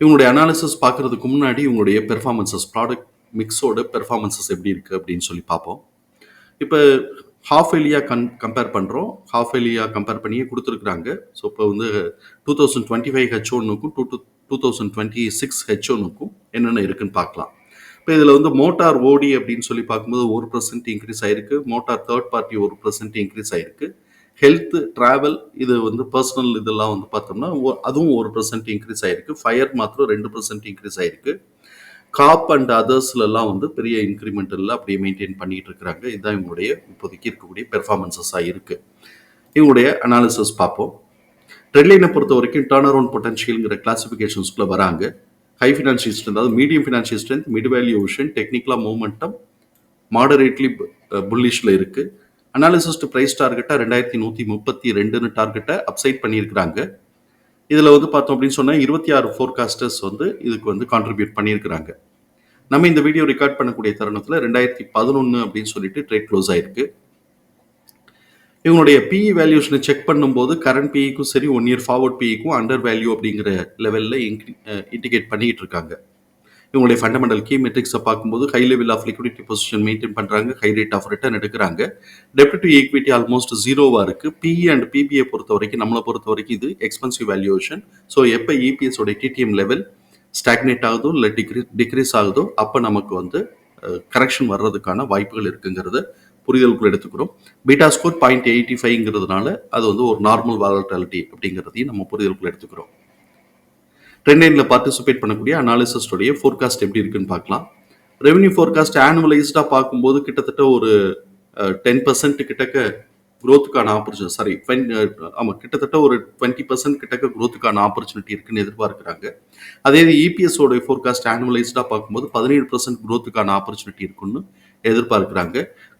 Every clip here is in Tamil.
இவங்களுடைய அனாலிசிஸ் பார்க்கறதுக்கு முன்னாடி இவங்களுடைய பெர்ஃபார்மன்சஸ் ப்ராடக்ட் மிக்ஸோட பெர்ஃபார்மன்சஸ் எப்படி இருக்குது அப்படின்னு சொல்லி பார்ப்போம். இப்போ ஹாஃப் எலியா கன் கம்பேர் பண்ணுறோம் ஹாஃப் எலியா கம்பேர் பண்ணியே கொடுத்துருக்குறாங்க. ஸோ இப்போ வந்து two thousand twenty five H ஒன்னுக்கும் to two two thousand twenty six H ஒன்னுக்கும் என்னென்ன இருக்குன்னு பார்க்கலாம். இப்போ இதில் வந்து மோட்டார் ஓடி அப்படின்னு சொல்லி பார்க்கும்போது ஒரு பர்சன்ட் இன்க்ரீஸ் ஆயிருக்கு. மோட்டார் தேர்ட் பார்ட்டி ஒரு பர்சன்ட் இன்க்ரீஸ் ஆயிருக்கு. ஹெல்த்து ட்ராவல் இது வந்து பர்சனல் இதெல்லாம் வந்து பார்த்தோம்னா அதுவும் ஒரு பர்சன்ட் இன்க்ரீஸ் ஆயிருக்கு. ஃபயர் மாத்திரம் ரெண்டு பர்சன்ட் இன்க்ரீஸ் ஆயிருக்கு. காப் அண்ட் அதர்ஸ்லலாம் வந்து பெரிய இன்க்ரிமெண்ட் அப்படியே மெயின்டைன் பண்ணிட்டு இருக்கிறாங்க. இதுதான் இவங்களுடைய இப்போதைக்கு இருக்கக்கூடிய பெர்ஃபார்மன்சஸாக இருக்கு. இவங்களுடைய அனாலிசிஸ் பார்ப்போம். ட்ரெட்லைனை பொறுத்த வரைக்கும் டர்ன் அரௌண்ட் பொட்டன்ஷியல்ங்கிற கிளாசிஃபிகேஷன்ஸ்குள்ள வராங்க. ஹை ஃபினான்ஷியல் ஸ்ட்ரென்த் அதாவது medium financial strength mid valuation டெக்னிக்கலாக மூமெண்டம் மாடரேட்லி புல்லிஷில் இருக்குது அனாலிசிஸ் டு பிரைஸ் டார்கெட்டாக ரெண்டாயிரத்தி நூற்றி முப்பத்தி ரெண்டுன்னு டார்கெட்டை அப்சைட் பண்ணியிருக்கிறாங்க. இதில் வந்து பார்த்தோம் அப்படின்னு சொன்னால் இருபத்தி ஆறு ஃபோர்காஸ்டர்ஸ் வந்து இதுக்கு வந்து கான்ட்ரிபியூட் பண்ணியிருக்கிறாங்க. நம்ம இந்த வீடியோ ரெக்கார்ட் பண்ணக்கூடிய தருணத்தில் ரெண்டாயிரத்தி பதினொன்று அப்படின்னு சொல்லிட்டு ட்ரேட் க்ளோஸ் ஆயிருக்கு. இவங்களுடைய பிஇ வேல்யூஷனை செக் பண்ணும்போது கரண்ட் பிஇக்கும் சரி ஒன் இயர் ஃபார்வர்ட் பிஇக்கும் அண்டர் வேல்யூ அப்படிங்கிற லெவலில் இன்க்ரி இண்டிகேட் பண்ணிக்கிட்டு இருக்காங்க. இவங்களுடைய ஃபண்டமெண்டல் கீ மெட்ரிக்ஸை பார்க்கும்போது high level of liquidity position maintain பண்ணுறாங்க ஹை ரேட் ஆஃப் ரிட்டர்ன் எடுக்கிறாங்க. டெப்ட் டு ஈக்விட்டி ஆல்மோஸ்ட் ஜீரோவாக இருக்குது பிஇ அண்ட் பிபிஐ பொறுத்த வரைக்கும் நம்மளை பொறுத்த வரைக்கும் இது எக்ஸ்பென்சிவ் வேல்யூவேஷன் ஸோ எப்போ இபிஎஸ் உடைய டிடிஎம் லெவல் ஸ்டாக்னேட் ஆகுதோ இல்லை டிக்ரி டிக்ரீஸ் ஆகுதோ அப்போ நமக்கு வந்து கரெக்ஷன் வர்றதுக்கான வாய்ப்புகள் இருக்குங்கிறத புரிதலுக்குள் எடுத்துக்கிறோம். பீட்டா ஸ்கோர் பாயிண்ட் எயிட்டி ஃபைவ்ங்கிறதுனால அது வந்து ஒரு நார்மல் வாலட்டாலிட்டி அப்படிங்கிறதையும் நம்ம புரிதலுக்குள் எடுத்துக்கிறோம். ட்ரெண்ட்லைனில் பார்ட்டிசிபேட் பண்ணக்கூடிய அனாலிசிஸ்டோடைய ஃபோர்காஸ்ட் எப்படி இருக்குன்னு பார்க்கலாம். ரெவன்யூ ஃபோர்காஸ்ட் ஆனுவலைஸ்டாக பார்க்கும்போது கிட்டத்தட்ட ஒரு டென் பர்சன்ட் கிட்டக்க growth-க்கான ஆப்பர்ச்சுனிட்டி சாரி ஆமாம் கிட்டத்தட்ட ஒரு டுவெண்ட்டி பர்சன்ட் கிட்டக்க குரோத்துக்கான ஆப்பர்ச்சுனிட்டி இருக்குன்னு எதிர்பார்க்குறாங்க. அதே இது EPS ஃபோர்காஸ்ட் ஆனுவலைஸ்டாக பார்க்கும்போது பதினேழு பர்சன்ட் குரோத்துக்கான ஆப்பர்ச்சுனிட்டி இருக்குன்னு எதிர்பார்க்குறாங்க.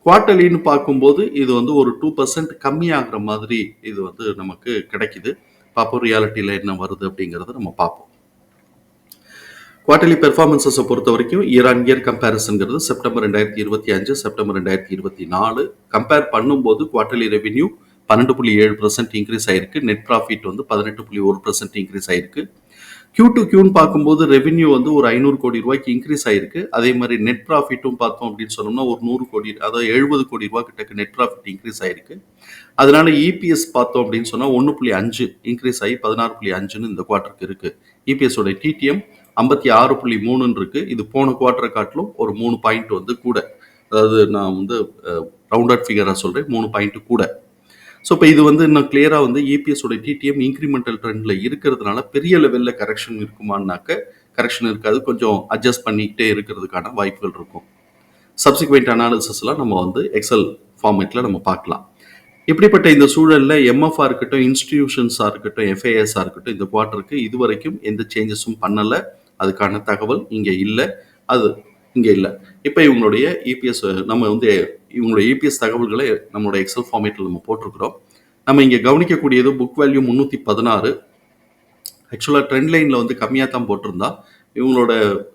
குவார்ட்டர்லின்னு பார்க்கும்போது இது வந்து ஒரு டூ பர்சன்ட் கம்மியாகிற மாதிரி இது வந்து நமக்கு கிடைக்குது. பார்ப்போம் ரியாலிட்டியில் என்ன வருது அப்படிங்கிறத நம்ம பார்ப்போம். குவார்டர்லி பெர்ஃபார்மன்ஸஸை பொறுத்த வரைக்கும் இயர் ஆன் இயர் கம்பேரிசன்கிறது செப்டம்பர் ரெண்டாயிரத்தி இருபத்தி அஞ்சு செப்டம்பர் ரெண்டாயிரத்தி இருபத்தி நாலு. கம்பேர் பண்ணும்போது குவார்டர்லி ரெவென்யூ பன்னெண்டு புள்ளி ஏழு பர்சன்ட் இன்க்ரீஸ் ஆயிருக்கு. நெட் ப்ராஃபிட் வந்து பதினெட்டு புள்ளி ஒரு பர்சன்ட் இன்க்ரீஸ் ஆயிருக்கு. கியூ டு கியூன்னு பார்க்கும்போது ரெவென்யூ வந்து ஒரு ஐநூறு கோடி ரூபாய்க்கு இன்க்ரீஸ் ஆயிருக்கு. அதே மாதிரி நெட் ப்ராஃபிட்டும் பார்த்தோம் அப்படின்னு சொன்னோம்னா ஒரு நூறு கோடி அதாவது எழுபது கோடி ரூபா கிட்டக்கு நெட் ப்ராஃபிட் இன்க்ரீஸ் ஆயிருக்கு. அதனால இபிஎஸ் பார்த்தோம் அப்படின்னு சொன்னால் ஒன்று புள்ளி அஞ்சு இன்க்ரீஸ் ஆகி பதினாறு புள்ளி அஞ்சுன்னு இந்த குவார்ட்டருக்கு இருக்கு. இபிஎஸோட டிடிஎம் ஐம்பத்தி ஆறு புள்ளி மூணுன்னு இருக்கு இது போன குவார்ட்டரை காட்டிலும் ஒரு மூணு பாயிண்ட் வந்து கூட. அதாவது நான் வந்து ரவுண்டட் ஃபிகராக சொல்கிறேன் மூணு பாயிண்ட் கூட. ஸோ இப்போ இது வந்து இன்னும் கிளியராக வந்து EPS உடைய டிடிஎம் இன்க்ரிமெண்டல் ட்ரெண்டில் இருக்கிறதுனால பெரிய லெவலில் கரெக்ஷன் இருக்குமான்னாக்க கரெக்ஷன் இருக்காது. கொஞ்சம் அட்ஜஸ்ட் பண்ணிக்கிட்டே இருக்கிறதுக்கான வாய்ப்புகள் இருக்கும். சப்சிக்வெண்ட் அனாலிசஸ்லாம் நம்ம வந்து எக்ஸல் ஃபார்மேட்டில் நம்ம பார்க்கலாம். இப்படிப்பட்ட இந்த சூழலில் எம்எஃப்ஆ இருக்கட்டும் இன்ஸ்டிடியூஷன்ஸாக இருக்கட்டும் எஃப்ஐஎஸ்ஆ இருக்கட்டும் இந்த குவார்ட்டருக்கு இதுவரைக்கும் எந்த சேஞ்சஸும் பண்ணலை. அதுக்கான தகவல் இங்கே இல்லை. அது இங்கே இல்லை. இப்போ இவங்களுடைய இபிஎஸ் நம்ம வந்து இவங்களுடைய இபிஎஸ் தகவல்களை நம்மளோட எக்ஸல் ஃபார்மேட்டில் நம்ம போட்டிருக்கிறோம். நம்ம இங்கே கவனிக்கக்கூடியது புக் வேல்யூ முந்நூற்றி பதினாறு. ஆக்சுவலாக ட்ரெண்ட் லைனில் வந்து கம்மியாக தான் போட்டிருந்தா இவங்களோட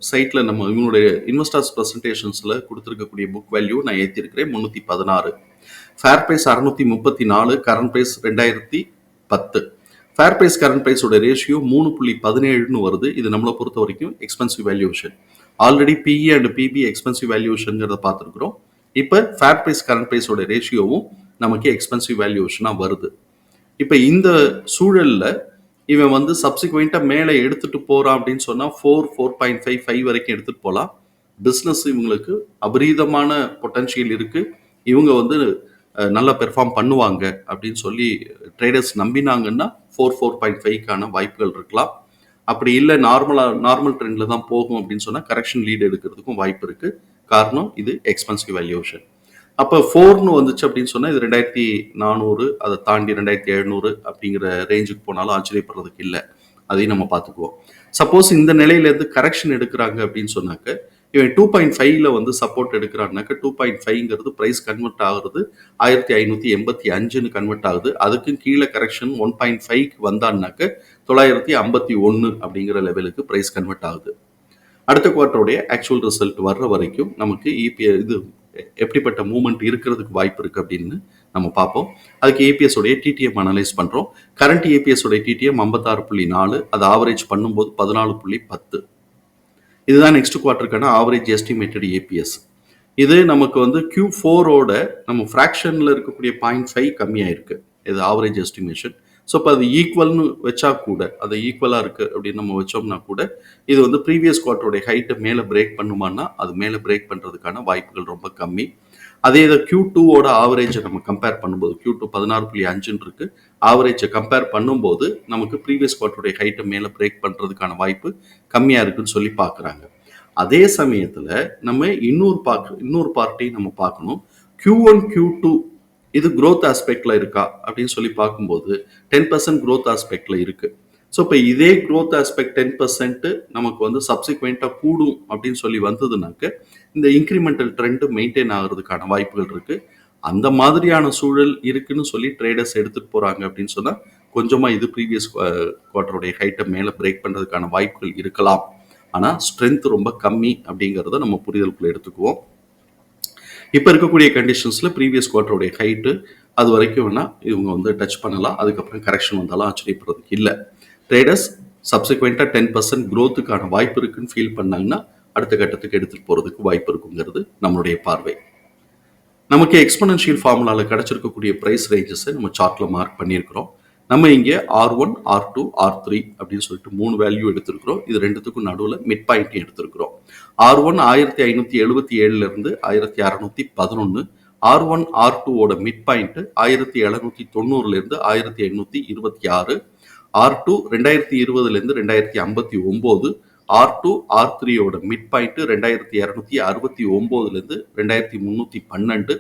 சைட்டில் நம்ம இவங்களுடைய இன்வெஸ்டர்ஸ் ப்ரெசன்டேஷன்ஸில் கொடுத்துருக்கக்கூடிய புக் வேல்யூ நான் ஏற்றிருக்கிறேன் முந்நூற்றி பதினாறு. ஃபேர் ப்ரைஸ் அறநூற்றி முப்பத்தி நாலு கரண்ட் ப்ரைஸ் ரெண்டாயிரத்தி பத்து. ஃபேர் ப்ரைஸ் கரண்ட் ப்ரைஸோட ரேஷியோ மூணு புள்ளி பதினேழுன்னு வருது. இது நம்மளை பொறுத்த வரைக்கும் expensive valuation already PE and PB expensive வேல்யூஷனுங்கிறத பார்த்துருக்குறோம். இப்போ ஃபேர் ப்ரைஸ் கரண்ட் ப்ரைஸோட ரேஷியோவும் நமக்கு எக்ஸ்பென்சிவ் வேல்யூஷனாக வருது. இப்போ இந்த சூழலில் இவன் வந்து சப்சிக்வெண்ட்டாக மேலே எடுத்துகிட்டு போகிறான் அப்படின்னு சொன்னால் four four point five five வரைக்கும் எடுத்துகிட்டு போகலாம் பிஸ்னஸ் இவங்களுக்கு அபரீதமான பொட்டன்ஷியல் இருக்குது இவங்க வந்து நல்லா பெர்ஃபார்ம் பண்ணுவாங்க அப்படின்னு சொல்லி ட்ரேடர்ஸ் நம்பினாங்கன்னா ஃபோர் ஃபோர் பாயிண்ட் ஃபைவ்க்கான வாய்ப்புகள் இருக்கலாம். அப்படி இல்லை நார்மலாக நார்மல் ட்ரெண்டில் தான் போகும் அப்படின்னு சொன்னால் கரெக்ஷன் லீடு எடுக்கிறதுக்கும் வாய்ப்பு இருக்கு. காரணம் இது எக்ஸ்பென்சிவ் வேல்யூஷன் அப்போ ஃபோர்னு வந்துச்சு அப்படின்னு சொன்னால் இது ரெண்டாயிரத்தி நானூறு அதை தாண்டி ரெண்டாயிரத்தி எழுநூறு அப்படிங்கிற ரேஞ்சுக்கு போனாலும் ஆச்சரியப்படுறதுக்கு இல்லை. அதையும் நம்ம பார்த்துக்குவோம். சப்போஸ் இந்த நிலையிலேருந்து கரெக்ஷன் எடுக்கிறாங்க அப்படின்னு சொன்னாக்க இவன் டூ பாயிண்ட் ஃபைவ்ல வந்து சப்போர்ட் எடுக்கிறான்னாக்க டூ பாயிண்ட் ஃபைவ்ங்கிறது ப்ரைஸ் கன்வெர்ட் ஆகுறது ஆயிரத்தி ஐநூற்றி எண்பத்தி அஞ்சுன்னு கன்வெர்ட் ஆகுது. அதுக்கும் கீழே கரெக்ஷன் ஒன் பாயிண்ட் ஃபைவ்க்கு வந்தான்னாக்க தொள்ளாயிரத்தி ஐம்பத்தி ஒன்று அப்படிங்கிற லெவலுக்கு ப்ரைஸ் கன்வெர்ட் ஆகுது. அடுத்த குவார்ட்டருடைய ஆக்சுவல் ரிசல்ட் வர்ற வரைக்கும் நமக்கு இபிஐ இது எப்படிப்பட்ட மூமெண்ட் இருக்கிறதுக்கு வாய்ப்பு இருக்குது அப்படின்னு நம்ம பார்ப்போம். அதுக்கு ஏபிஎஸ் உடைய டிடிஎம் அனலைஸ் பண்ணுறோம் கரண்ட் ஏபிஎஸ் உடைய டிடிஎம் ஐம்பத்தாறு புள்ளி நாலு அது ஆவரேஜ் பண்ணும்போது பதினாலு புள்ளி பத்து. இதுதான் நெக்ஸ்ட் குவார்ட்டருக்கான ஆவரேஜ் எஸ்டிமேட்டட் ஏபிஎஸ் இது நமக்கு வந்து கியூ ஃபோரோட நம்ம ஃப்ராக்ஷனில் இருக்கக்கூடிய பாயிண்ட் ஃபைவ் கம்மியாக இருக்குது இது ஆவரேஜ் எஸ்டிமேஷன் ஸோ இப்போ அது ஈக்குவல்னு வச்சா கூட அது ஈக்குவலாக இருக்குது அப்படின்னு நம்ம வச்சோம்னா கூட இது வந்து ப்ரீவியஸ் குவார்ட்டருடைய ஹைட்டை மேலே பிரேக் பண்ணுமானா அது மேலே பிரேக் பண்ணுறதுக்கான வாய்ப்புகள் ரொம்ப கம்மி. அதே இதை கியூ டூவோட ஆவரேஜை நம்ம கம்பேர் பண்ணும்போது கியூ டூ பதினாறு புள்ளி அஞ்சுன்னு இருக்கு ஆவரேஜை கம்பேர் பண்ணும்போது நமக்கு ப்ரீவியஸ் குவார்ட்டருடைய ஹைட்டை மேலே பிரேக் பண்ணுறதுக்கான வாய்ப்பு கம்மியாக இருக்குன்னு சொல்லி பார்க்குறாங்க. அதே சமயத்தில் நம்ம இன்னொரு பார்க்க இன்னொரு பார்ட்டையும் நம்ம பார்க்கணும். கியூ ஒன் கியூ டூ இது குரோத் ஆஸ்பெக்டில் இருக்கா? அப்படின்னு சொல்லி பார்க்கும்போது டென் பர்சன்ட் க்ரோத் ஆஸ்பெக்டில் இருக்குது ஸோ இப்போ இதே க்ரோத் ஆஸ்பெக்ட் டென் பர்சன்ட்டு நமக்கு வந்து சப்சிக்வெண்ட்டாக கூடும் அப்படின்னு சொல்லி வந்ததுனாக்க இந்த இன்க்ரிமெண்டல் ட்ரெண்ட் மெயின்டைன் ஆகிறதுக்கான வாய்ப்புகள் இருக்குது அந்த மாதிரியான சூழல் இருக்குன்னு சொல்லி ட்ரேடர்ஸ் எடுத்துகிட்டு போகிறாங்க அப்படின்னு சொன்னால் கொஞ்சமாக இது ப்ரீவியஸ் குவார்ட்டருடைய ஹைட்டை மேலே பிரேக் பண்ணுறதுக்கான வாய்ப்புகள் இருக்கலாம். ஆனால் ஸ்ட்ரென்த் ரொம்ப கம்மி அப்படிங்கிறத நம்ம புரிதலுக்குள்ள எடுத்துக்குவோம். இப்போ இருக்கக்கூடிய கண்டிஷன்ஸில் ப்ரீவியஸ் குவார்ட்டருடைய ஹைட்டு அது வரைக்கும் வேணால் இவங்க வந்து டச் பண்ணலாம். அதுக்கப்புறம் கரெக்ஷன் வந்தாலும் ஆச்சரியப்படுறதுக்கு இல்லை. ட்ரேடர்ஸ் சப்சிக்வெண்ட்டாக டென் பர்சன்ட் க்ரோத்துக்கான வாய்ப்பு இருக்குன்னு ஃபீல் பண்ணாங்கன்னா அடுத்த கட்டத்துக்கு எடுத்துகிட்டு போகிறதுக்கு வாய்ப்பு இருக்குங்கிறது நம்மளுடைய பார்வை. நமக்கு எக்ஸ்பனன்ஷியல் ஃபார்முலாவில் கிடச்சிருக்கக்கூடிய ப்ரைஸ் ரேஞ்சஸை நம்ம சார்ட்டில் மார்க் பண்ணியிருக்கிறோம். நம்ம இங்கே R one R two R three அப்படின்னு சொல்லிட்டு மூணு வேல்யூ எடுத்திருக்கிறோம். இது ரெண்டுத்துக்கும் நடுவில் மிட் பாயிண்ட் எடுத்திருக்கிறோம். ஆர் ஒன் ஆயிரத்தி ஐநூற்றி எழுபத்தி ஏழுலேருந்து ஆயிரத்தி அறநூற்றி பதினொன்று ஆர் ஒன் ஆர் டூவோட மிட் பாயிண்ட்டு ஆயிரத்தி எழுநூற்றி தொண்ணூறுலேருந்து ஆயிரத்தி எண்ணூற்றி இருபத்தி ஆறு ஆர் டூ ரெண்டாயிரத்தி இருபதுலேருந்து ரெண்டாயிரத்தி ஐம்பத்தி ஒம்பது ஆர் டூ ஆர் த்ரீயோட மிட் பாயிண்ட்டு ரெண்டாயிரத்தி இரநூத்தி அறுபத்தி ஒம்போதுலேருந்து ரெண்டாயிரத்தி முந்நூற்றி பன்னெண்டு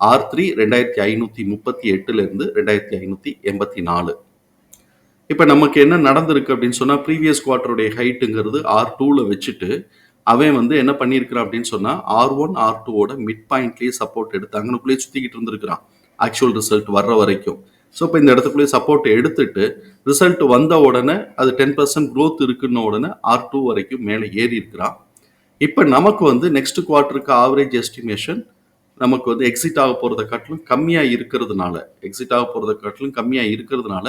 ஆர் த்ரீ ரெண்டாயிரத்தி ஐநூற்றி முப்பத்தி எட்டுலேருந்து ரெண்டாயிரத்தி ஐநூற்றி எண்பத்தி நாலு. இப்போ நமக்கு என்ன நடந்திருக்கு அப்படின்னு சொன்னால் ப்ரீவியஸ் குவார்ட்டருடைய ஹைட்டுங்கிறது ஆர் டூவில் வச்சுட்டு அவன் வந்து என்ன பண்ணியிருக்கிறான் அப்படின்னு சொன்னால் ஆர் ஒன் ஆர் டூவோட மிட் பாயிண்ட்லேயே சப்போர்ட் எடுத்து அங்கனுக்குள்ளேயே சுற்றிக்கிட்டு இருந்திருக்கிறான். ஆக்சுவல் ரிசல்ட் வர்ற வரைக்கும். ஸோ இப்போ இந்த இடத்துக்குள்ளேயே சப்போர்ட் எடுத்துட்டு ரிசல்ட் வந்த உடனே அது டென் பர்சன்ட் க்ரோத் இருக்குன்ன உடனே ஆர் டூ வரைக்கும் மேலே ஏறி இருக்கிறான். இப்போ நமக்கு வந்து நெக்ஸ்ட் குவார்ட்டருக்கு ஆவரேஜ் எஸ்டிமேஷன் நமக்கு வந்து எக்ஸிட் ஆக போகிறத காட்டிலும் கம்மியாக இருக்கிறதுனால எக்ஸிட் ஆக போகிறத காட்டிலும் கம்மியாக இருக்கிறதுனால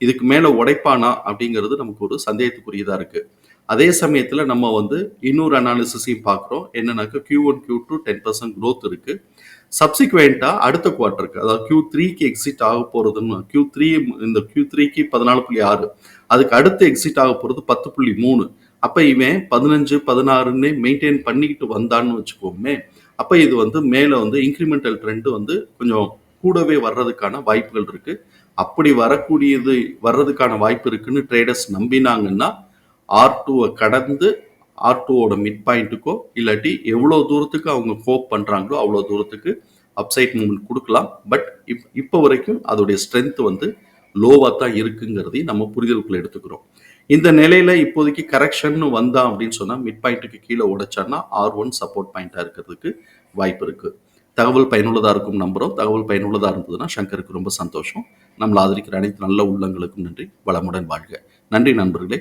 இதுக்கு மேலே உடைப்பானா அப்படிங்கிறது நமக்கு ஒரு சந்தேகத்துக்குரியதாக இருக்குது அதே சமயத்தில் நம்ம வந்து இன்னொரு அனாலிசிஸையும் பார்க்குறோம். என்னன்னாக்கா Q one Q two ten percent growth இருக்குது சப்சிக்வெண்ட்டாக அடுத்த குவார்ட்டருக்கு அதாவது கியூ த்ரீக்கு எக்ஸிட் ஆக போகிறதுன்னு கியூ த்ரீ இந்த கியூ த்ரீக்கு பதினாலு புள்ளி ஆறு அதுக்கு அடுத்து எக்ஸிட் ஆக போகிறது பத்து புள்ளி மூணு. அப்போ இவன் பதினஞ்சு பதினாறுன்னு மெயின்டைன் பண்ணிக்கிட்டு வந்தான்னு வச்சுக்கோமே அப்போ இது வந்து மேலே வந்து இன்க்ரிமெண்டல் ட்ரெண்டு வந்து கொஞ்சம் கூடவே வர்றதுக்கான வாய்ப்புகள் இருக்குது அப்படி வரக்கூடியது வர்றதுக்கான வாய்ப்பு இருக்குன்னு ட்ரேடர்ஸ் நம்பினாங்கன்னா ஆர் டூவை கடந்து ஆர் டூவோட மிட் பாயிண்ட்டுக்கோ இல்லாட்டி எவ்வளோ தூரத்துக்கு அவங்க ஹோப் பண்ணுறாங்களோ அவ்வளோ தூரத்துக்கு அப்சைட் மூமெண்ட் கொடுக்கலாம். பட் இப் இப்போ வரைக்கும் அதோடைய ஸ்ட்ரென்த் வந்து லோவாக தான் இருக்குங்கிறதையும் நம்ம புரிதலுக்குள்ள எடுத்துக்கிறோம். இந்த நிலையில இப்போதைக்கு கரெக்ஷன் வந்தா அப்படின்னு சொன்னா மிட் பாயிண்ட்டுக்கு கீழே உடைச்சான்னா ஆர் ஒன் சப்போர்ட் பாயிண்டா இருக்கிறதுக்கு வாய்ப்பு இருக்கு. தகவல் பயனுள்ளதா இருக்கும் நம்புறோம். தகவல் பயனுள்ளதா இருந்ததுன்னா சங்கருக்கு ரொம்ப சந்தோஷம். நம்மளை ஆதரிக்கிற அனைத்து நல்ல உள்ளங்களுக்கும் நன்றி. வளமுடன் வாழ்க. நன்றி நண்பர்களே.